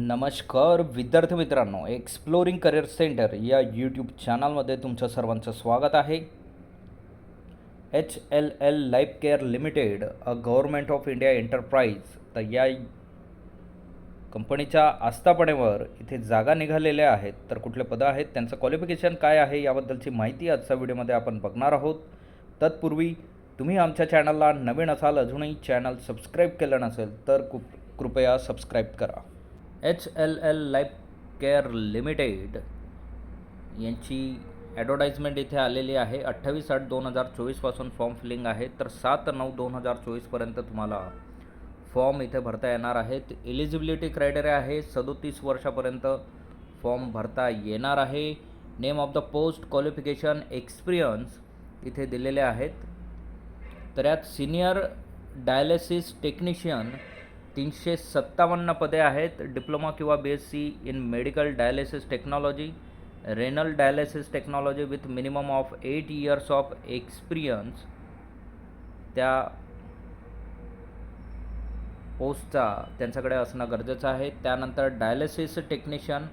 नमस्कार विद्यार्थी मित्रांनो एक्सप्लोरिंग करिअर सेंटर या यूट्यूब चॅनलमध्ये तुमचं सर्वांचं स्वागत आहे. H L L life care limited a government of India enterprise तर या कंपनीच्या आस्थापनेवर इथे जागा निघालेल्या आहेत. तर कुठले पदं आहेत त्यांचं क्वालिफिकेशन काय आहे याबद्दलची माहिती आजच्या व्हिडिओमध्ये आपण बघणार आहोत. तत्पूर्वी तुम्ही आमच्या चॅनलला नवीन असाल अजूनही चॅनल सबस्क्राईब केलं नसेल तर कृपया सबस्क्राईब करा. H L L life care limited यांची ॲडव्हर्टाईजमेंट इथे आलेली आहे. अठ्ठावीस आठ दोन हजार चोवीसपासून फॉर्म फिलिंग आहे. तर सात नऊ दोन हजार चोवीसपर्यंत तुम्हाला फॉर्म इथे भरता येणार आहेत. एलिजिबिलिटी क्रायटेरिया आहे. सदोतीस वर्षापर्यंत फॉर्म भरता येणार आहे. Name of the post qualification experience इथे दिलेले आहेत. तर यात सिनियर डायलिसिस टेक्निशियन तीनशे सत्तावन्न पदे आहेत. डिप्लोमा किंवा B S C in medical dialysis technology renal dialysis technology with minimum of eight years of experience त्या पोस्टचा त्यांच्याकडे असणं गरजेचं आहे. त्यानंतर डायलिसिस टेक्निशियन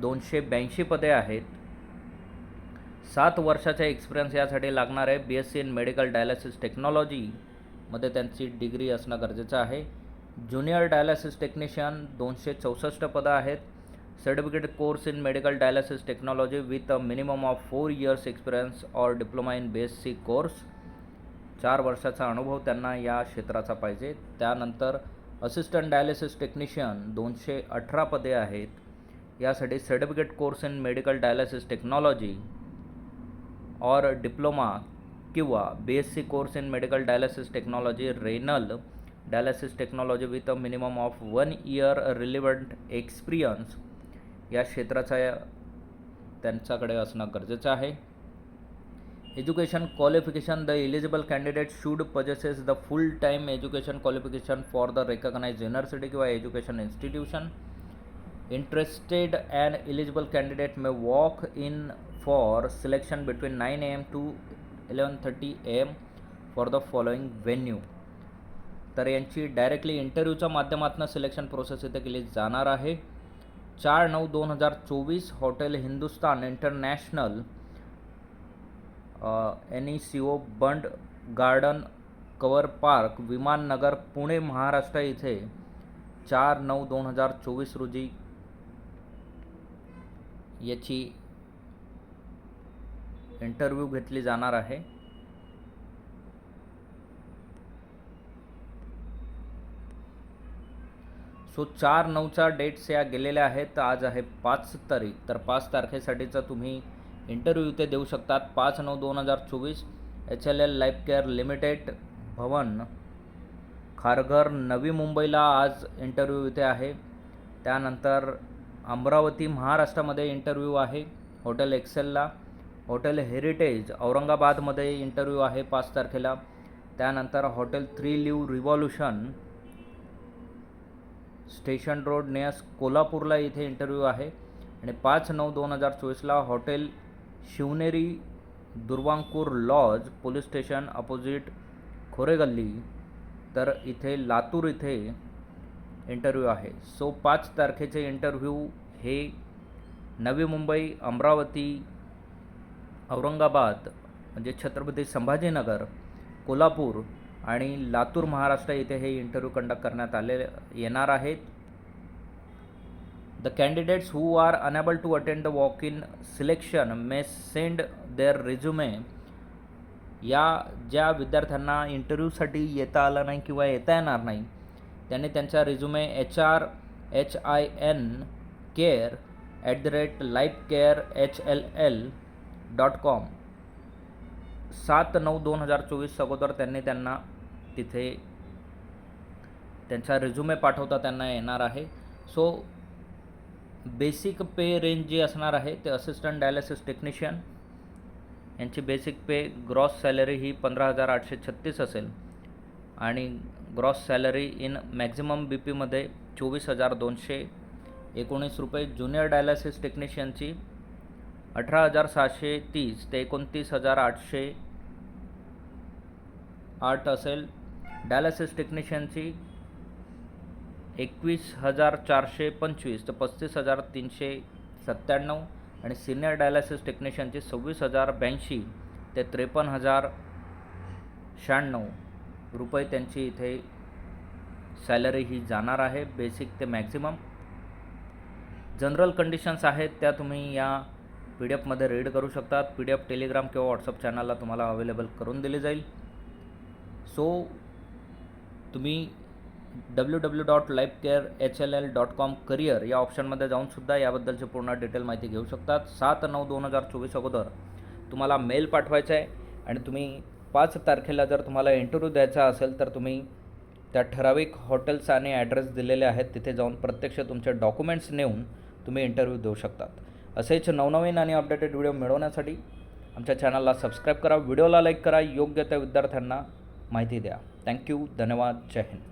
दोनशे ब्याऐंशी पदे आहेत. सात वर्षाचा एक्सपिरियन्स यासाठी लागणार आहे B S C in medical dialysis टेक्नॉलॉजीमध्ये त्यांची डिग्री असणं गरजेचं आहे. ज्युनियर डायलिसिस टेक्निशियन दोनशे चौसष्ट पदं आहेत. Certificate course in medical dialysis technology with a minimum of four years experience or diploma in B S C course चार वर्षाचा अनुभव त्यांना या क्षेत्राचा पाहिजे. त्यानंतर असिस्टंट डायलिसिस टेक्निशियन दोनशे अठरा पदे आहेत. यासाठी certificate course in medical dialysis technology और डिप्लोमा किंवा B S C course in medical dialysis technology renal dialysis technology with a minimum of one year relevant experience या क्षेत्राचा त्यांच्याकडे असणं गरजेचं आहे. Education qualification the eligible candidate should possesses the full time education qualification for the recognise university किंवा education institution interested and eligible candidate may walk in for selection between nine A M to eleven thirty A M for the following venue तर यांची directly इंटरव्ह्यूच्या माध्यमातून selection process इथे केली जाणार आहे. चार नऊ दोन हजार चोवीस hotel Hindustan international N E C O Bund garden cover park Vimannagar Pune Maharashtra इथे चार नऊ दोन हजार चोवीस रोजी याची इंटरव्ह्यू घेतली जाणार आहे. सो चार नऊचा डेट्स या गेलेल्या आहेत. आज आहे पाच तारीख तर पाच तारखेसाठीचा तुम्ही इंटरव्ह्यू इथे देऊ शकतात. पाच नऊ दोन हजार चोवीस H L L life care limited Bhavan Kharghar Navi मुंबईला आज इंटरव्ह्यू इथे आहे. त्यानंतर अमरावती महाराष्ट्रामध्ये इंटरव्ह्यू आहे. हॉटेल एक्सेलला. हॉटेल हेरिटेज औरंगाबादमध्ये इंटरव्ह्यू आहे पाच तारखेला. त्यानंतर hotel three live revolution station road नेस कोल्हापूरला इथे इंटरव्ह्यू आहे. आणि पाच नऊ दोन हजार चोवीसला hotel Shivneri Durvankur lodge police station opposite Khoregalli तर इथे लातूर इथे इंटरव्ह्यू आहे. सो पाच तारखेचे इंटरव्ह्यू हे नवी मुंबई अमरावती औरंगाबाद म्हणजे छत्रपती संभाजीनगर कोल्हापूर आणि लातूर महाराष्ट्र इथे हे इंटरव्ह्यू कंडक्ट करण्यात आले येणार आहेत. The candidates who are unable to attend the walk in selection may send their resume या ज्या विद्यार्थ्यांना इंटरव्ह्यूसाठी येता आलं नाही किंवा येता येणार नाही त्यांनी त्यांचा resume H R H I N care at the rate life care H L L dot com सात नऊ दोन हजार चोवीस अगोदर त्यांनी त्यांना तिथे त्यांचा रिझ्युमे पाठवता त्यांना येणार आहे. सो बेसिक पे रेंज जी असणार आहे ते असिस्टंट डायलिसिस टेक्निशियन यांची बेसिक पे ग्रॉस सॅलरी ही पंधरा हजार आठशे छत्तीस असेल. आणि gross salary in maximum B पीमध्ये चोवीस हजार दोनशे एकोणीस रुपये. ज्युनियर डायलिसिस टेक्निशियनची अठरा हजार सहाशे तीस ते एकोणतीस हजार आठशे आठ असेल. डायलिसिस टेक्निशियनची एकवीस हजार चारशे पंचवीस ते पस्तीस हजार तीनशे सत्त्याण्णव आणि सिनियर डायलासिस टेक्निशियनची सव्वीस हजार ब्याऐंशी ते त्रेपन्न हजार शहाण्णव रुपये त्यांची इथे सॅलरी ही जाणार आहे. बेसिक ते मॅक्झिमम जनरल कंडिशन्स आहेत त्या तुम्ही या पी डी एफमध्ये रीड करू शकतात. पी डी एफ टेलिग्राम किंवा व्हॉट्सअप चॅनलला तुम्हाला अवेलेबल करून दिली जाईल. सो तुम्ही W W dot life care H L L dot com career या ऑप्शनमध्ये जाऊनसुद्धा याबद्दलची पूर्ण डिटेल माहिती घेऊ शकतात. सात नऊ दोन हजार चोवीस अगोदर तुम्हाला मेल पाठवायचा आहे आणि तुम्ही पाच तारखेला जर तुम्हाला इंटरव्ह्यू द्यायचा असेल तर तुम्ही त्या ठराविक हॉटेल्स आणि ॲड्रेस दिलेले आहेत. तिथे जाऊन प्रत्यक्ष तुमचे डॉक्युमेंट्स नेऊन तुम्ही इंटरव्ह्यू देऊ शकतात. असेच नवनवीन आणि अपडेटेड व्हिडिओ मिळवण्यासाठी आमच्या चॅनलला सबस्क्राईब करा. व्हिडिओला लाईक करा. योग्य त्या विद्यार्थ्यांना माहिती द्या. थँक्यू धन्यवाद. जय हिंद.